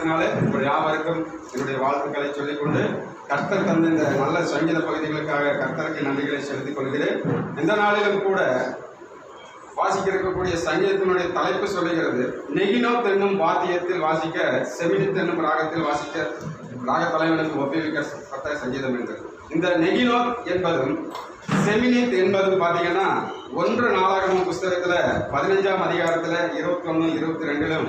நாமத்தினாலே உங்கள் யாவருக்கும் என்னுடைய வாழ்த்துக்களை சொல்லிக்கொண்டு கர்த்தர் தந்த இந்த நல்ல சங்கீத பகுதிகளுக்காக கர்த்தருக்கு நன்றிகளை செலுத்திக் கொள்கிறேன். இந்த நாளிலும் கூட வாசிக்க இருக்கக்கூடிய சங்கீதத்தினுடைய தலைப்பு சொல்லுகிறது நெகினோ தென்னும் வாத்தியத்தில் வாசிக்க செமினி தென்னும் ராகத்தில் வாசிக்க ராக தலைவனுக்கு ஒப்புவிக்கப்பட்ட சங்கீதம் என்று. இந்த நெகினோ என்பதும் செமினித் என்பதும் பார்த்தீங்கன்னா ஒன்று நாளாகமும் புஸ்தகத்தில் பதினஞ்சாம் அதிகாரத்தில் இருபத்தி ஒன்று இருபத்தி ரெண்டிலும்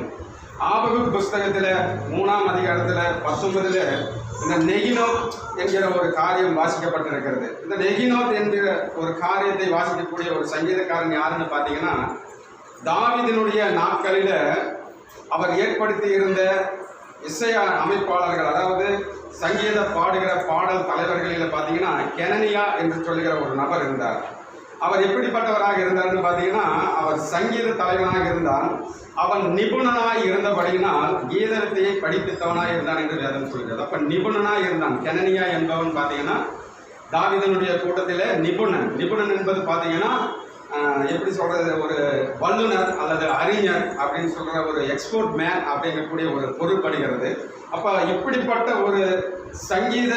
ஆபகு புஸ்தகத்தில் மூணாம் அதிகாரத்தில் பத்தொன்பதில் இந்த நெகினோத் என்கிற ஒரு காரியம் வாசிக்கப்பட்டிருக்கிறது. இந்த நெகினோத் என்கிற ஒரு காரியத்தை வாசிக்கக்கூடிய ஒரு சங்கீதக்காரன் யாருன்னு பார்த்தீங்கன்னா தாவிதனுடைய நாட்களில் அவர் ஏற்படுத்தி இருந்த இசை அமைப்பாளர்கள் அதாவது சங்கீத பாடுகிற பாடல் தலைவர்களில் பார்த்தீங்கன்னா கெனனியா என்று சொல்லுகிற ஒரு நபர் இருந்தார். அவர் எப்படிப்பட்டவராக இருந்தார்னு பார்த்தீங்கன்னா அவர் சங்கீத தலைவனாக இருந்தான் அவன் நிபுணனாய் இருந்தபடியினால் கீதத்தையை படிப்பித்தவனாய் இருந்தான் என்று வேதம் சொல்கிறது. அப்ப நிபுணனாய் இருந்தான். கெனனியா என்பவன் பார்த்தீங்கன்னா தாவிதனுடைய கூட்டத்தில் நிபுணன். நிபுணன் என்பது பார்த்தீங்கன்னா எப்படி சொல்றது ஒரு வல்லுநர் அல்லது அறிஞர் அப்படின்னு சொல்ற ஒரு எக்ஸ்போர்ட் மேன் அப்படிங்கக்கூடிய ஒரு பொருட்படுகிறது. அப்ப இப்படிப்பட்ட ஒரு சங்கீத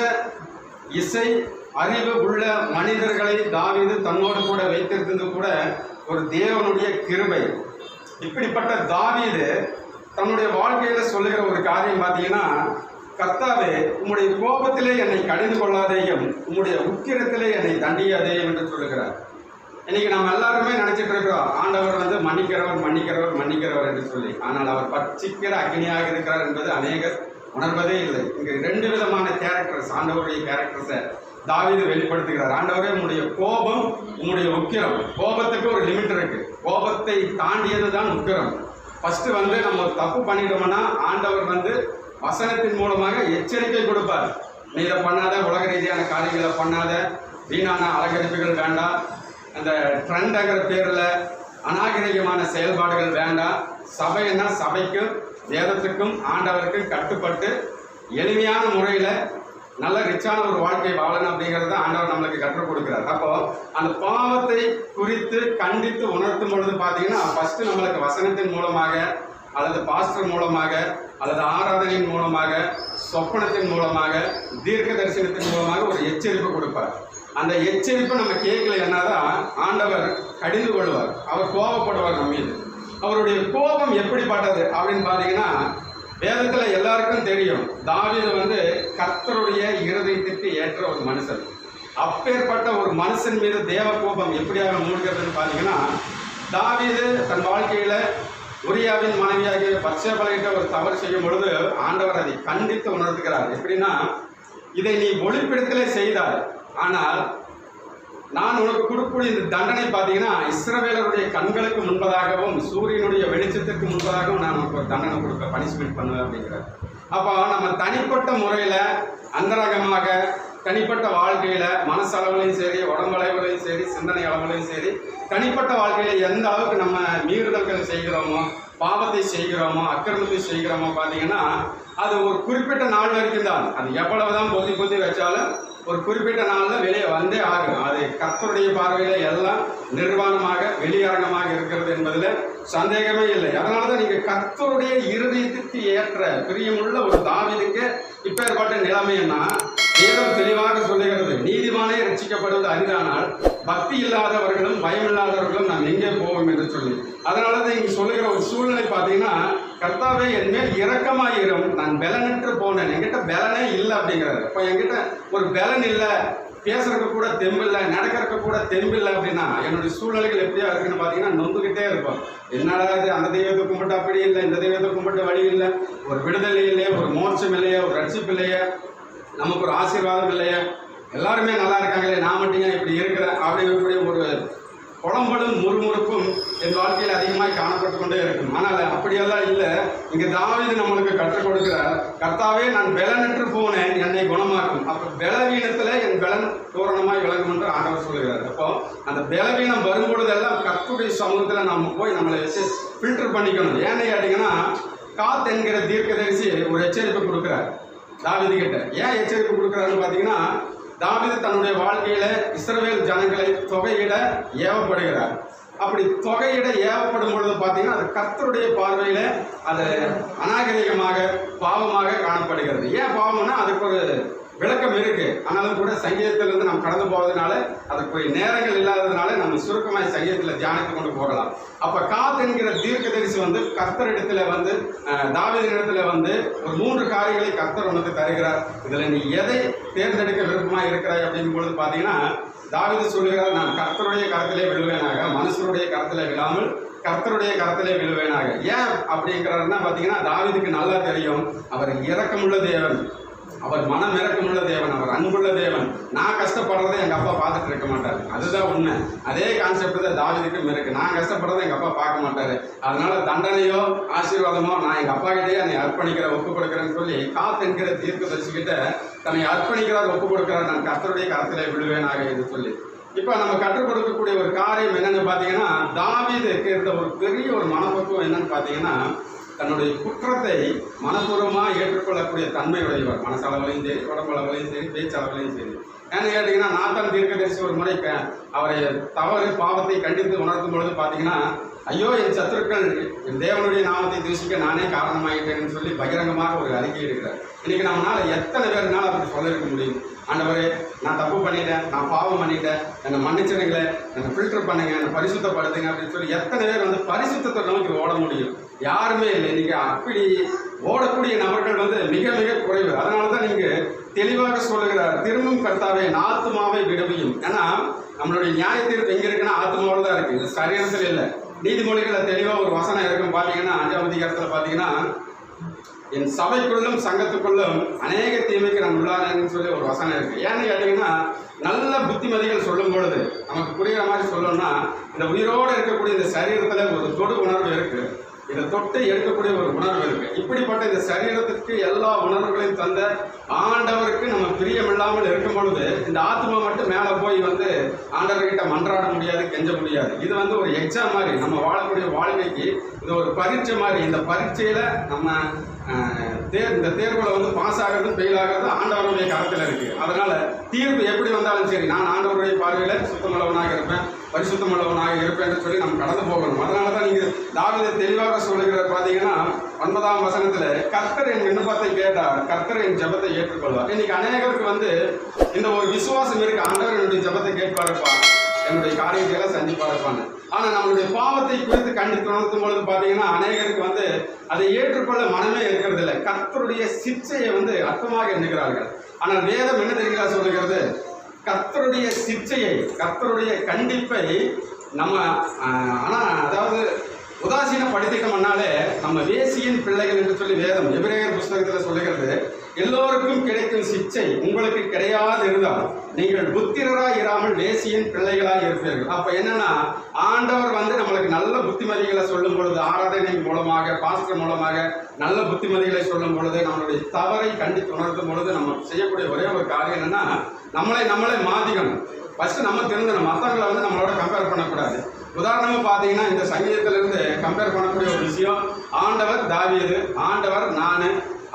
இசை அறிவு உள்ள மனிதர்களை தாவீது தன்னோடு கூட வைத்திருந்தது கூட ஒரு தேவனுடைய கிருபை. இப்படிப்பட்ட தாவீது தன்னுடைய வாழ்க்கையில சொல்லுகிற ஒரு காரியம் பார்த்தீங்கன்னா கர்த்தாவே உம்முடைய கோபத்திலே என்னை கடிந்து கொள்ளாதேயும் உம்முடைய உக்கிரத்திலே என்னை தண்டியாதேயும் என்று சொல்லுகிறார். இன்னைக்கு நம்ம எல்லாருமே நினைச்சிட்டு இருக்கிறோம் ஆண்டவர் வந்து மன்னிக்கிறவர் மன்னிக்கிறவர் மன்னிக்கிறவர் என்று சொல்லி. ஆனால் அவர் பட்சிக்கிற அக்னியாக இருக்கிறார் என்பது அநேகர் உணர்வதே இல்லை. இங்கே ரெண்டு விதமான கேரக்டர்ஸ் ஆண்டவருடைய கேரக்டர்ஸை தாவீது வெளிப்படுத்துகிறார். ஆண்டவரே உங்களுடைய கோபம் உங்களுடைய உக்கிரம். கோபத்துக்கு ஒரு லிமிட் இருக்கு. கோபத்தை தாண்டியது தான் உக்கிரம். ஃபர்ஸ்ட் வந்து நம்ம தப்பு பண்ணிட்டோம்னா ஆண்டவர் வந்து வசனத்தின் மூலமாக எச்சரிக்கை கொடுப்பார். நீ இதை பண்ணாத உலக ரீதியான காரியங்களை பண்ணாத வீணான அலங்கரிப்புகள் வேண்டாம் அந்த ட்ரெண்டுங்கிற பேரில் அநாகரிகமான செயல்பாடுகள் வேண்டாம் சபைன்னா சபைக்கும் வேதத்துக்கும் ஆண்டவருக்கும் கட்டுப்பட்டு எளிமையான முறையில் நல்ல ரிச்சான ஒரு வாழ்க்கை வாழணும் அப்படிங்கிறத ஆண்டவர் நம்மளுக்கு கற்றுக் கொடுக்கிறார். அப்போ அந்த பாவத்தை குறித்து கண்டித்து உணர்த்தும் பொழுது பார்த்தீங்கன்னா ஃபர்ஸ்ட் நம்மளுக்கு வசனத்தின் மூலமாக அல்லது பாஸ்டர் மூலமாக அல்லது ஆராதனையின் மூலமாக சொப்பனத்தின் மூலமாக தீர்க்க தரிசனத்தின் மூலமாக ஒரு எச்சரிப்பு கொடுப்பார். அந்த எச்சரிப்பை நம்ம கேட்கல என்னதான் ஆண்டவர் கடிந்து கொள்வார். அவர் கோபப்படுவார் நம்ம மீது. அவருடைய கோபம் எப்படிப்பட்டது அப்படின்னு பார்த்தீங்கன்னா வேதத்துல எல்லாருக்கும் தெரியும். தாவீது வந்து கர்த்தருடைய இருதயத்திற்கு ஏற்ற ஒரு மனுஷன். அப்பேற்பட்ட ஒரு மனுஷன் மீது தேவ கோபம் எப்படியாக மூழ்கிறதுன்னு பார்த்தீங்கன்னா தாவீது தன் வாழ்க்கையில உரியாவின் மனைவியாகிய பச்சைபலையிட்ட ஒரு தவறு செய்யும் பொழுது ஆண்டவர் அதை கண்டித்து உணர்த்துகிறார். எப்படின்னா இதை நீ ஒளிப்பிடத்திலே செய்தார் ஆனால் நான் உனக்கு கொடுக்கக்கூடிய இந்த தண்டனை பார்த்தீங்கன்னா இஸ்ரவேலருடைய கண்களுக்கு முன்பதாகவும் சூரியனுடைய வெளிச்சத்திற்கு முன்பதாகவும் நான் உனக்கு ஒரு தண்டனை கொடுக்க பனிஷ்மெண்ட் பண்ணுவேன் அப்படிங்கிறார். அப்போ நம்ம தனிப்பட்ட முறையில் அந்தரகமாக தனிப்பட்ட வாழ்க்கையில் மனசளவுலையும் சரி உடம்பளவுலையும் சரி சிந்தனை அளவுலையும் சரி தனிப்பட்ட வாழ்க்கையில் எந்த அளவுக்கு நம்ம மீறுதல்கள் செய்கிறோமோ பாவத்தை செய்கிறோமோ அக்கிரமத்தை செய்கிறோமோ பார்த்தீங்கன்னா அது ஒரு குறிப்பிட்ட நாள் வரைக்கும் தான். அது எவ்வளவுதான் பொத்தி பொத்தி வச்சாலும் ஒரு குறிப்பிட்ட நாளில் வெளியே வந்தே ஆகும் அது கர்த்தருடைய பார்வையில் எல்லாம் நிர்வாணமாக வெளியரங்கமாக இருக்கிறது என்பதில் சந்தேகமே இல்லை. அதனால தான் நீங்கள் கர்த்தருடைய இருதயத்திற்கு ஏற்ற பிரியமுள்ள ஒரு தாவிதுக்கு இப்பேற்பட்ட நிலைமைன்னா வேதம் தெளிவாக சொல்லுகிறது நீதிமானே ரசிக்கப்படுவது அரிதானால் பக்தி இல்லாதவர்களும் பயம் இல்லாதவர்களும் நாம் எங்கே போவோம் என்று சொல்லி. அதனால தான் இங்க சொல்லுகிற ஒரு சூழ்நிலை பார்த்தீங்கன்னா கர்த்தாவே என்மேல் இரக்கமாயிரும். நான் பலனற்று போனேன். என்கிட்ட பலனே இல்லை அப்படிங்கிறாரு. இப்போ என்கிட்ட ஒரு பலன் இல்லை. பேசுறதுக்கு கூட தெம்பில்லை. நடக்கிறதுக்கு கூட தெம்பில்லை அப்படின்னா என்னுடைய சூழ்நிலைகள் எப்படியா இருக்குன்னு பார்த்தீங்கன்னா நொந்துக்கிட்டே இருப்போம் என்னடா இது? அந்த தெய்வத்தை கும்பிட்டு அப்படி இல்லை. இந்த தெய்வத்தை கும்பிட்டு வழி இல்லை. ஒரு விடுதலை இல்லையே ஒரு மோட்சம் இல்லையே ஒரு ரட்சிப்பு இல்லையே நமக்கு ஒரு ஆசீர்வாதம் இல்லையே. எல்லாருமே நல்லா இருக்காங்களே. நான் மட்டும் இப்படி இருக்கிறேன்? அப்படிங்கக்கூடிய ஒரு குழம்படும் முறுமுறுப்பும் என் வாழ்க்கையில் அதிகமாக காணப்பட்டு கொண்டே இருக்கும். ஆனால் அப்படியெல்லாம் இல்லை. இங்கே தாவிது நம்மளுக்கு கற்றுக் கொடுக்கிறார். கர்த்தாவே நான் பலனற்று போனேன் என்னை குணமாக்கும். அப்போ பலவீனத்தில் என் பலன் பூரணமாக விளங்கும் என்று ஆண்டவர் சொல்கிறார் அப்போ அந்த பலவீனம் வரும்பொழுதெல்லாம் கற்புடைய சமூகத்தில் நம்ம போய் நம்மளை வச்சு ஃபில்டர் பண்ணிக்கணும். ஏன்னு கேட்டிங்கன்னா காத் என்கிற தீர்க்கதரிசி ஒரு எச்சரிப்பு கொடுக்குறார். தாவிது கிட்ட. ஏன் எச்சரிப்பு கொடுக்குறாருன்னு பார்த்தீங்கன்னா தாவிது தன்னுடைய வாழ்க்கையில் இஸ்ரவேல் ஜனங்களை தொகையிட ஏவப்படுகிறார். அப்படி தொகையிட ஏவப்படும் பொழுது பார்த்தீங்கன்னா அது கர்த்தருடைய பார்வையில் அது அநாகரிகமாக பாவமாக காணப்படுகிறது. ஏன் பாவம்னா அதுக்கு ஒரு விளக்கம் இருக்கு. ஆனாலும் கூட சங்கீதத்திலிருந்து நாம் கடந்து போவதனால அதுக்கு நேரங்கள் இல்லாததுனால நம்ம சுருக்கமாய் சங்கீதத்தில் தியானித்து கொண்டு போகலாம். அப்ப காத் என்கிற தீர்க்க தரிசி வந்து கர்த்தர் இடத்துல வந்து தாவித இடத்துல வந்து ஒரு மூன்று காரியங்களை கர்த்தர் உனக்கு தருகிறார். இதுல நீ எதை தேர்ந்தெடுக்க விருப்பமா இருக்கிறாய் அப்படிங்கும் பொழுது பாத்தீங்கன்னா தாவீது சொல்லுகிறார் நான் கர்த்தருடைய கரத்திலே விழுவேனாக மனுஷருடைய கரத்திலே விழாமல் கர்த்தருடைய கரத்திலே விழுவேனாக. ஏன் அப்படிங்கிறாருன்னா பார்த்தீங்கன்னா தாவீதுக்கு நல்லா தெரியும் அவர் இரக்கமுள்ள தேவன். அவர் மனம் இறக்கமுள்ள தேவன் அவர் அன்புள்ள தேவன். நான் கஷ்டப்படுறதை எங்கள் அப்பா பார்த்துட்டு இருக்க மாட்டார். அதுதான் உண்மை. அதே கான்செப்ட் தான் தாவிதுக்கும் இருக்கு. நான் கஷ்டப்படுறதை எங்கள் அப்பா பார்க்க மாட்டார். அதனால தண்டனையோ ஆசீர்வாதமோ நான் எங்கள் அப்பா கிட்டே என்னை அர்ப்பணிக்கிற ஒப்பு கொடுக்குறேன்னு சொல்லி காத்து என்கிற தீர்க்க தரிசிக்கிட்ட தன்னை அர்ப்பணிக்கிறார் ஒப்பு கொடுக்கிறார் நான் கர்த்தருடைய கரத்திலே விழுவேனாக என்று சொல்லி. இப்போ நம்ம கற்றுக் கொடுக்கக்கூடிய ஒரு காரியம் என்னன்னு பார்த்தீங்கன்னா தாவிதுக்கு இருந்த ஒரு பெரிய ஒரு மனப்பக்குவம் என்னன்னு பார்த்தீங்கன்னா தன்னுடைய குற்றத்தை மனப்பூர்வமாக ஏற்றுக்கொள்ளக்கூடிய தன்மை உடையவர் மனசளவிலையும் சரி உடம்பளவிலையும் சரி பேச்சளவிலையும் சரி. ஏன்னு கேட்டிங்கன்னா நாத்தான் தீர்க்கதரிசி ஒரு முறை அவரை தவறு பாவத்தை கண்டித்து உணர்த்தும் பொழுது பார்த்தீங்கன்னா ஐயோ என் சத்துருக்கள் என் தேவனுடைய நாமத்தை தூசிக்க நானே காரணமாயிட்டேன்னு சொல்லி பகிரங்கமாக ஒரு அறிக்கை எடுக்கிறார். இன்னைக்கு நம்மளால் எத்தனை பேர்னால அப்படி சொல்லிருக்க முடியும்? ஆண்டவரே நான் தப்பு பண்ணிட்டேன் நான் பாவம் பண்ணிட்டேன் என்னை மன்னிச்சிடுங்களேன் என்னை ஃபில்டர் பண்ணுங்க என்னை பரிசுத்தப்படுத்துங்க அப்படின்னு சொல்லி எத்தனை பேர் வந்து பரிசுத்தத்தை நோக்கி ஓட முடியும். யாருமே இல்லை. இன்னைக்கு அப்படி ஓடக்கூடிய நபர்கள் வந்து மிக மிக குறைவு. அதனால தான் நீங்கள் தெளிவாக சொல்லுகிறார் திரும்பும் கர்த்தாவே என் ஆத்மாவை விடுவியும். ஏன்னா நம்மளுடைய நியாய தீர்ப்பு எங்க இருக்குன்னா ஆத்மாவில் தான் இருக்கு. இது சரீரத்தில் இல்லை. நீதிமொழிகளை தெளிவாக ஒரு வசனம் இருக்கும். பார்த்தீங்கன்னா அஞ்சாம் அதிகாரத்தில் பார்த்தீங்கன்னா என் சபைக்குள்ளும் சங்கத்துக்குள்ளும் அநேக தீமைக்கு நான் உள்ளானேன்னு சொல்லி ஒரு வசனம் இருக்குது ஏன்னு கேட்டிங்கன்னா நல்ல புத்திமதிகள் சொல்லும் பொழுது நமக்கு புரிகிற மாதிரி சொல்லணும்னா இந்த உயிரோடு இருக்கக்கூடிய இந்த சரீரத்தில் ஒரு தொடு உணர்வு இருக்குது இதை தொட்டு எடுக்கக்கூடிய ஒரு உணர்வு இருக்கு. இப்படிப்பட்ட இந்த சரீரத்துக்கு எல்லா உணர்வுகளையும் தந்த ஆண்டவருக்கு நம்ம பிரியமில்லாமல் இருக்கும் பொழுது இந்த ஆத்மா மட்டும் மேலே போய் வந்து ஆண்டவர்கிட்ட மன்றாட முடியாது கெஞ்ச முடியாது. இது வந்து ஒரு எக்ஸாம் மாதிரி நம்ம வாழக்கூடிய வாழ்க்கைக்கு இது ஒரு பரீட்சை மாதிரி இந்த பரீட்சையில நம்ம தேர் இந்த தேர்வுல வந்து பாஸ் ஆகிறது ஃபெயில் ஆகிறது ஆண்டவருடைய கரத்தில் இருக்கு. அதனால தீர்ப்பு எப்படி வந்தாலும் சரி நான் ஆண்டவருடைய பார்வையில சுத்தமுள்ளவனாக இருப்பேன். பரிசுத்தமுள்ளவனாக இருப்பேன் சொல்லி நம்ம கடந்து போகணும். அதனால தான் நீங்க தாவித தெளிவாக சொல்லுகிற பார்த்தீங்கன்னா ஒன்பதாம் வசனத்துல கர்த்தர் என் விண்ணப்பத்தை கேட்டார். கர்த்தர் என் ஜெபத்தை ஏற்றுக்கொள்வார். இன்னைக்கு அநேகருக்கு வந்து இந்த ஒரு விசுவாசம் இருக்கு. ஆண்டவர் என்னுடைய ஜெபத்தை கேட்பாருப்பா. என்னுடைய காரியத்தை எல்லாம் சந்திப்பாருப்பான்னு. ஆனா நம்மளுடைய பாவத்தை குறித்து கண்டு துணர்த்தும் பொழுது பாத்தீங்கன்னா அநேகருக்கு வந்து அதை ஏற்றுக்கொள்ள மனமே இருக்கிறது இல்லை கர்த்தருடைய சிச்சையை வந்து அர்த்தமாக எண்ணுகிறார்கள். ஆனால் வேதம் என்ன தெரியுங்களா சொல்லுகிறது? கர்த்தருடைய சிக்ஷையை கர்த்தருடைய கண்டிப்பை நம்ம ஆனால் அதாவது உதாசீன உதாசீனப்படுத்திட்டோம்னாலே நம்ம வேசியின் பிள்ளைகள் என்று சொல்லி வேதம் எபிரேயர் புஸ்தகத்தில் சொல்லுகிறது எல்லோருக்கும் கிடைக்கும் சிச்சை உங்களுக்கு கிடையாது இருந்தால் நீங்கள் புத்திரராய் இராமல் வேசியின் பிள்ளைகளாய் இருப்பீர்கள். அப்ப என்னன்னா ஆண்டவர் வந்து நம்மளுக்கு நல்ல புத்திமதிகளை சொல்லும் பொழுது ஆராதனை மூலமாக பாஸ்டர் மூலமாக நல்ல புத்திமதிகளை சொல்லும் பொழுது நம்மளுடைய தவறை கண்டித்து உணர்த்தும் பொழுது நம்ம செய்யக்கூடிய ஒரே ஒரு காரியம் என்னன்னா நம்மளை நம்மளே மாத்திக்கணும் ஃபர்ஸ்ட் நம்ம தெரிஞ்சணும் மற்றவங்களை வந்து நம்மளோட கம்பேர் பண்ணக்கூடாது. உதாரணமா பார்த்தீங்கன்னா இந்த சங்கீதத்திலிருந்து கம்பேர் பண்ணக்கூடிய ஒரு விஷயம் ஆண்டவர் தாவியது ஆண்டவர் நானு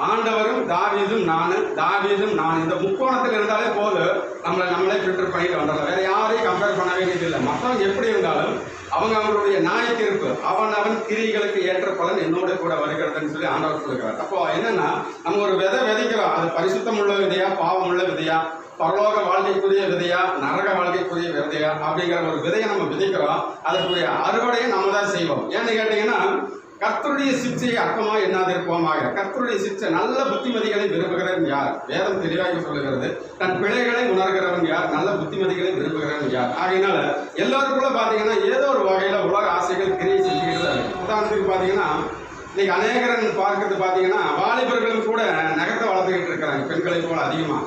ஆண்டவரும் தாவியதும் நானு தாவியதும் நான். இந்த முக்கோணத்தில் இருந்தாலே போதும் நம்மளை நம்மளே ஃபில்டர் பண்ணிட்டு வந்துடலாம். வேற யாரையும் கம்பேர் பண்ண வேண்டியது இல்லை. மற்றவங்க எப்படி இருந்தாலும் அவங்க அவங்களுடைய நியாய தீர்ப்பு அவன் அவன் கிரிகளுக்கு ஏற்ற பலன் என்னோட கூட வருகிறதுன்னு சொல்லி ஆண்டவர் சொல்லுகிறார். அப்போ என்னன்னா நம்ம ஒரு விதை விதைக்கிறோம். அது பரிசுத்தம் உள்ள விதையா பாவம் உள்ள விதையா? பரலோக வாழ்க்கைக்குரிய விதையா நரக வாழ்க்கைக்குரிய விதையா அப்படிங்கிற ஒரு விதையை நம்ம விதைக்கிறோம். அதற்குரிய அறுவடையை நம்ம தான் செய்வோம். ஏன்னு கேட்டீங்கன்னா கர்த்தருடைய சிக்ஷையை என்னாது இருப்போமாக. கர்த்தருடைய சிக்ஷை நல்ல புத்திமதிகளை விரும்புகிறவன் யார்? வேதம் தெளிவாக சொல்லுகிறது. தன் பிழைகளை உணர்கிறவன் யார்? நல்ல புத்திமதிகளை விரும்புகிறவன் யார்? ஆகையினால எல்லாருக்குள்ள பாத்தீங்கன்னா ஏதோ ஒரு வகையில உலக ஆசைகள் கிரியை செஞ்சுக்கிட்டு தான் உதாரணத்துக்கு பாத்தீங்கன்னா இன்னைக்கு அநேகரன் பார்க்கறது பாத்தீங்கன்னா வாலிபர்களும் கூட நகத்தை வளர்த்துக்கிட்டு இருக்கிறாங்க பெண்களை போல அதிகமா.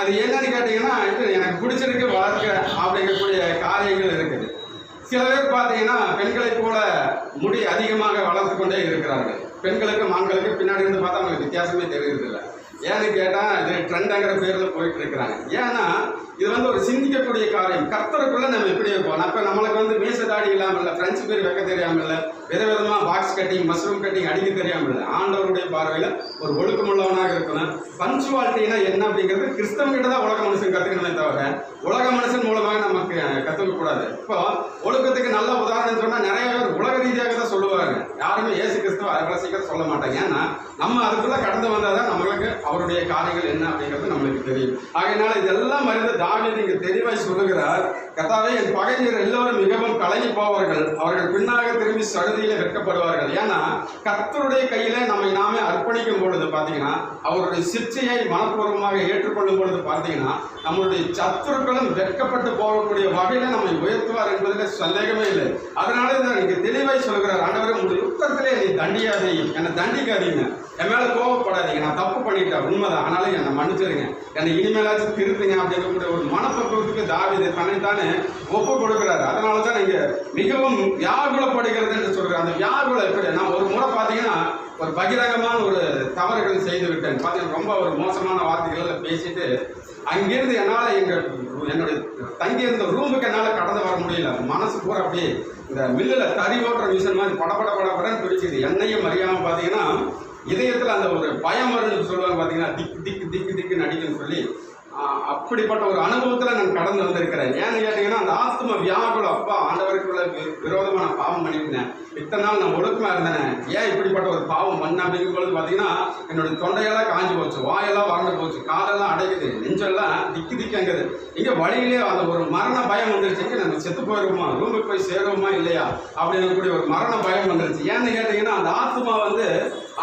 அது என்னன்னு கேட்டீங்கன்னா எனக்கு பிடிச்சிருக்கு வளர்க்க அப்படிங்கக்கூடிய காரியங்கள் இருக்குது. சில பேர் பார்த்தீங்கன்னா பெண்களைப் போல முடி அதிகமாக வளர்த்து கொண்டே இருக்கிறார்கள். பெண்களுக்கும் ஆண்களுக்கும் பின்னாடி இருந்து பார்த்தா அவங்களுக்கு வித்தியாசமே தெரியறதில்ல. ஏன்னு கேட்டால் இது ட்ரெண்டுங்கிற பேரில் போயிட்டு இருக்கிறாங்க ஏன்னா இது வந்து ஒரு சிந்திக்கக்கூடிய காரியம். கர்த்தருக்குள்ள நம்ம எப்படி இருப்போம் அப்போ நம்மளுக்கு வந்து மீச தாடி இல்லாமல் இல்லை ஃப்ரெண்ட்ஸ் பேர் வைக்க தெரியாமல் இல்லை விதவிதமாக பாக்ஸ் கட்டிங் மஷ்ரூம் கட்டிங் அடிக்க தெரியாமல் இல்லை ஆண்டவருடைய பார்வையில் ஒரு ஒழுக்கமுள்ளவனாக இருக்கணும். பஞ்சுவாலிட்டினா என்ன அப்படிங்கிறது கிறிஸ்தவங்கிட்ட தான் உலக மனுஷன் கற்றுக்கணுமே தவிர உலக மனுஷன் மூலமாக நமக்கு கற்றுக்கக்கூடாது இப்போ ஒழுக்கத்துக்கு நல்ல உதாரணம் சொன்னால் நிறைய பேர் உலக ரீதியாக தான் சொல்லுவாங்க யாருமே இயேசு அப்படிங்கிறத சொல்ல மாட்டேன் ஏன்னா நம்ம அதுக்குள்ள கடந்து வந்தால் தான் நம்மளுக்கு அவருடைய காரியங்கள் என்ன அப்படிங்கிறது நம்மளுக்கு தெரியும். ஆகையினால இதெல்லாம் மருந்து தாவீது இங்கு தெளிவாய் சொல்லுகிறார் கத்தாவே என் பகைஞர் எல்லோரும் மிகவும் கலங்கி போவார்கள். அவர்கள் பின்னாக திரும்பி சடுதியில வெட்கப்படுவார்கள். ஏன்னா கர்த்தருடைய கையில நம்மை நாமே அர்ப்பணிக்கும் பொழுது பார்த்தீங்கன்னா அவருடைய சிற்சையை மனப்பூர்வமாக ஏற்றுக்கொள்ளும் பொழுது பார்த்தீங்கன்னா நம்மளுடைய சத்துருக்களும் வெட்கப்பட்டு போகக்கூடிய வகையில நம்மை உயர்த்துவார் என்பதில் சந்தேகமே இல்லை. அதனால தான் நீங்க தெளிவாய் சொல்கிறார் ஆண்டவரே உங்களுடைய யுத்தத்திலே நீ தண்டியாதே. என்னை தண்டிக்காதீங்க. என் மேல கோவப்படாதீங்க நான் தப்பு பண்ணிட்டேன். உண்மைதான். ஆனாலும் என்னை மன்னிச்சிருங்க. என்னை இனிமேலாச்சும் திருத்துங்க அப்படிங்கக்கூடிய ஒரு மனப்பக்குவத்துக்கு தாவிதை தன்னைத்தானே ஒப்பு கொடுக்குறாரு. அதனால தான் நீங்க மிகவும் வியாகுலப்படுகிறது என்று சொல்கிறேன் அந்த வியாகுல எப்படி? நான் ஒரு முறை பார்த்தீங்கன்னா ஒரு பகிரங்கமான ஒரு தவறுகள் செய்து விட்டேன். பார்த்தீங்கன்னா ரொம்ப ஒரு மோசமான வார்த்தைகளில் பேசிட்டு அங்கிருந்து என்னால் எங்கள் என்னுடைய தங்கி இருந்த ரூமுக்கு என்னால் கடந்து வர முடியல. மனசு பூரா அப்படியே இந்த மில்லில் தறி ஓட்டுற மிஷின் மாதிரி படபட படபடன்னு பிடிச்சிது. என்னையும் அறியாமல் பார்த்தீங்கன்னா இதயத்தில் அந்த ஒரு பயம் வரும்னு சொல்லுவாங்க பார்த்தீங்கன்னா திக்கு திக்கு திக்கு திக்கு நடிக்குன்னு சொல்லி அப்படிப்பட்ட ஒரு அனுபவத்தில் நான் கடந்து வந்திருக்கிறேன். ஏன்னு கேட்டீங்கன்னா அந்த ஆத்ம வியாகுலம் அப்பா ஆண்டவருக்குள்ள விரோதமாக நான் பாவம் பண்ணியிருந்தேன். இத்தனை நாள் நான் ஒழுக்கமா இருந்தேன். ஏன் இப்படிப்பட்ட ஒரு பாவம் பண்ண அப்படிங்கும் பொழுது பார்த்தீங்கன்னா என்னோட தொண்டையெல்லாம் காஞ்சி போச்சு வாயெல்லாம் வறண்டு போச்சு காலெல்லாம் அடைக்குது நெஞ்செல்லாம் திக்கு திக்கங்குது. இங்க வழியிலே அந்த ஒரு மரண பயம் வந்துருச்சு. இங்க நம்ம செத்து போயிருவோமா ரூமுக்கு போய் சேருவோமா இல்லையா? அப்படிங்கக்கூடிய ஒரு மரண பயம் வந்துருச்சு. ஏன்னு கேட்டீங்கன்னா அந்த ஆத்மா வந்து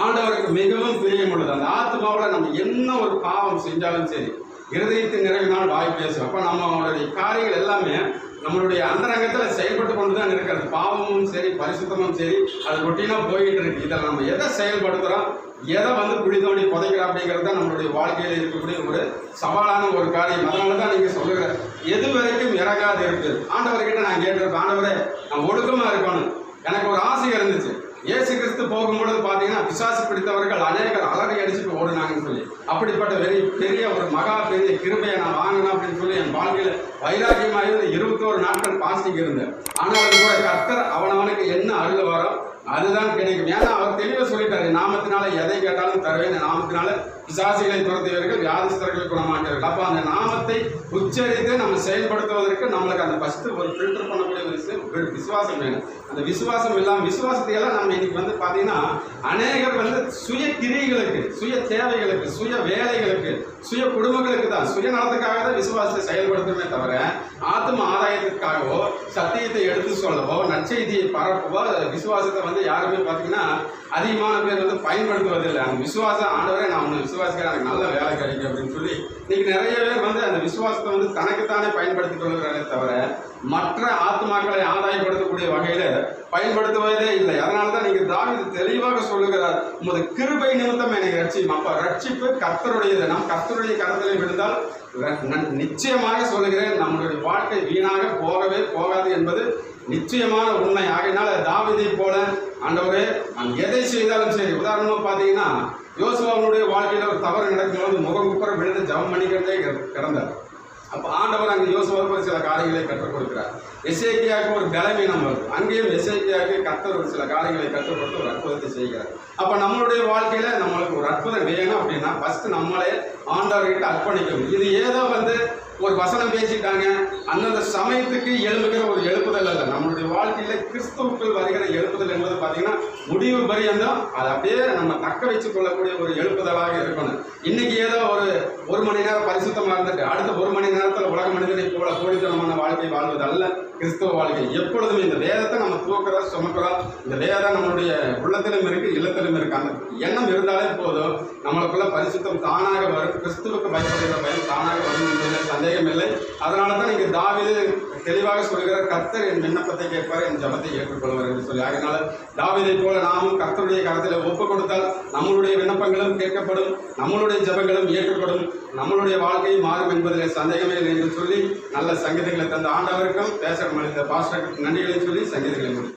ஆண்டவருக்கு மிகவும் பிரியமுள்ளது. அந்த ஆத்மாவில் நம்ம என்ன ஒரு பாவம் செஞ்சாலும் சரி இருதயத்தின் நிறைவினால் வாய் பேசும். அப்போ நம்ம அவங்களுடைய காரியங்கள் எல்லாமே நம்மளுடைய அந்தரங்கத்தில் செயல்பட்டு கொண்டு தான் இருக்கிறது. பாவமும் சரி பரிசுத்தமும் சரி அது ரொட்டீனாக போயிட்டு இருக்கு. இதில் நம்ம எதை செயல்படுத்துகிறோம் எதை வந்து குழி புதைக்கிறோம் அப்படிங்கிறது தான் நம்மளுடைய வாழ்க்கையில் இருக்கக்கூடிய ஒரு சவாலான ஒரு காரியம். அதனால தான் நீங்கள் சொல்லுகிற எது வரைக்கும் இறங்காது இருக்குது ஆண்டவர்கிட்ட நான் கேட்டிருப்பேன் ஆண்டவரே நான் ஒழுக்கமாக இருக்கணும். எனக்கு ஒரு ஆசை இருந்துச்சு. இயேசு கிறிஸ்து போகும்பொழுது பார்த்தீங்கன்னா விசாசி பிடித்தவர்கள் அநேகர் அலறி அடிச்சுட்டு ஓடினாங்கன்னு சொல்லி அப்படிப்பட்ட பெரிய பெரிய ஒரு மகா பெரிய கிருமையை நான் வாங்கினேன் அப்படின்னு சொல்லி என் வாழ்க்கையில் வைராக்கியமாக இருந்து இருபத்தோரு நாட்கள் பாஸ்டிங் இருந்தேன். ஆனால் அது கூட கர்த்தர் அவனவனுக்கு என்ன அருள் வரும் அதுதான் கிடைக்கும். ஏன்னா அவர் தெளிவாக சொல்லிட்டாரு நாமத்தினால எதை கேட்டாலும் தருவேன் நாமத்தினால பிசாசிகளை துரத்தியவர்கள் வியாதிஸ்தர்களை குணமாக்கியவர்கள். அப்போ அந்த நாமத்தை உச்சரித்து நம்ம செயல்படுத்துவதற்கு நம்மளுக்கு அந்த ஃபஸ்ட்டு ஒரு ஃபில்டர் பண்ணக்கூடிய ஒரு விஷயம் விசுவாசம் வேணும். அந்த விசுவாசம் இல்லாமல் விசுவாசத்தையெல்லாம் நம்ம இன்னைக்கு வந்து பார்த்தீங்கன்னா அநேகர் வந்து சுய கிரிகளுக்கு சுய தேவைகளுக்கு சுய வேலைகளுக்கு சுய குடும்பங்களுக்கு தான் சுயநலத்துக்காக தான் விசுவாசத்தை செயல்படுத்துமே தவிர ஆத்ம ஆதாயத்திற்காகவோ சத்தியத்தை எடுத்து சொல்லவோ நற்செய்தியை பரப்பவோ விசுவாசத்தை வந்து யாருமே பார்த்தீங்கன்னா அதிகமான பேர் வந்து பயன்படுத்துவதில்லை. அந்த விசுவாசம் ஆண்டவரே நான் உன்னை விசுவாசிக்க எனக்கு நல்ல வேலை கிடைக்கும் அப்படின்னு சொல்லி இன்னைக்கு நிறைய பேர் வந்து அந்த விசுவாசத்தை வந்து தனக்குத்தானே பயன்படுத்திக் கொள்கிறாரே தவிர மற்ற ஆத்மாக்களை ஆதாயப்படுத்தக்கூடிய வகையில பயன்படுத்துவதே இல்லை. அதனால தான் நீங்கள் தாவீது தெளிவாக சொல்லுகிறார் உமது கிருபை நிமித்தம் என்னை ரட்சியும் அப்போ ரட்சிப்பு கர்த்தருடையது நாம் கர்த்தருடைய கருத்திலே விழுந்தால் நன்- நிச்சயமாக சொல்லுகிறேன் நம்மளுடைய வாழ்க்கை வீணாக போகவே போகாது என்பது நிச்சயமான உண்மை. ஆகையினால தாவிதை போல ஆண்டவரே நான் எதை செய்தாலும் சரி. உதாரணமாக பார்த்தீங்கன்னா யோசுவாவுடைய வாழ்க்கையில் ஒரு தவறு நடக்கும்போது முகம் குப்புற விழுந்து ஜெபம் பண்ணிக்கிறதே கிட- கிடந்தார் அப்போ ஆண்டவர் அங்கே யோசுவாவுக்கு ஒரு சில காரியங்களை கற்றுக் கொடுக்கிறார். எசேக்கியாவுக்கு ஒரு பலவீனம் வருது. அங்கேயும் எசேக்கியாவுக்கு கத்தர் ஒரு சில காரியங்களை கற்றுக் கொடுத்து ஒரு அற்புதத்தை செய்கிறார். அப்போ நம்மளுடைய வாழ்க்கையில் நம்மளுக்கு ஒரு அற்புதம் வேணும் அப்படின்னா ஃபஸ்ட்டு நம்மளே ஆண்டவர்கிட்ட அர்ப்பணிக்கணும். இது ஏதோ வந்து ஒரு வசனம் பேசிட்டாங்க. அந்தந்த சமயத்துக்கு எழுப்புகிற ஒரு எழுப்புதல் அல்ல. நம்மளுடைய வாழ்க்கையில கிறிஸ்துவுக்குள் வருகிற எழுப்புதல் என்பது பார்த்தீங்கன்னா முடிவு பரியந்தம். அதை அப்படியே நம்ம தக்க வச்சுக் கொள்ளக்கூடிய ஒரு எழுப்புதலாக இருக்கணும். இன்னைக்கு ஏதோ ஒரு ஒரு மணி நேரம் பரிசுத்தமா இருந்துட்டு அடுத்த ஒரு மணி நேரத்துல உலக மனிதனை போல கோடித்தனமான வாழ்க்கை வாழ்வது அல்ல கிறிஸ்துவ வாழ்க்கை. எப்பொழுதுமே இந்த வேதத்தை நம்ம தூக்குறோம் சுமக்கிறோம். இந்த வேதம் நம்மளுடைய உள்ளத்திலும் இருக்கு இல்லத்திலும் இருக்கு. அந்த எண்ணம் இருந்தாலே போதும். நம்மளுக்குள்ள பரிசுத்தம் தானாக வரும். கிறிஸ்துவுக்கு பயப்படுகிற பயம் தானாக வரும் என்பதில் சந்தேகம் இல்லை அதனால தான் இங்கே தாவிது தெளிவாக சொல்கிற கர்த்தர் என் விண்ணப்பத்தை கேட்பார் என் ஜபத்தை ஏற்றுக்கொள்வார் என்று சொல்லி. அதனால தாவிதை போல நாமும் கர்த்தருடைய கரத்தில் ஒப்பு கொடுத்தால் நம்மளுடைய விண்ணப்பங்களும் கேட்கப்படும் நம்மளுடைய ஜபங்களும் ஏற்றுப்படும் நம்மளுடைய வாழ்க்கை மாறும் என்பதில் சந்தேகமே இல்லை என்று சொல்லி நல்ல சங்கீதங்களை தந்த ஆண்டவருக்கும் பேசுகிற மனித பாஸ்டருக்கு நன்றிகளை சொல்லி சங்கீதங்களை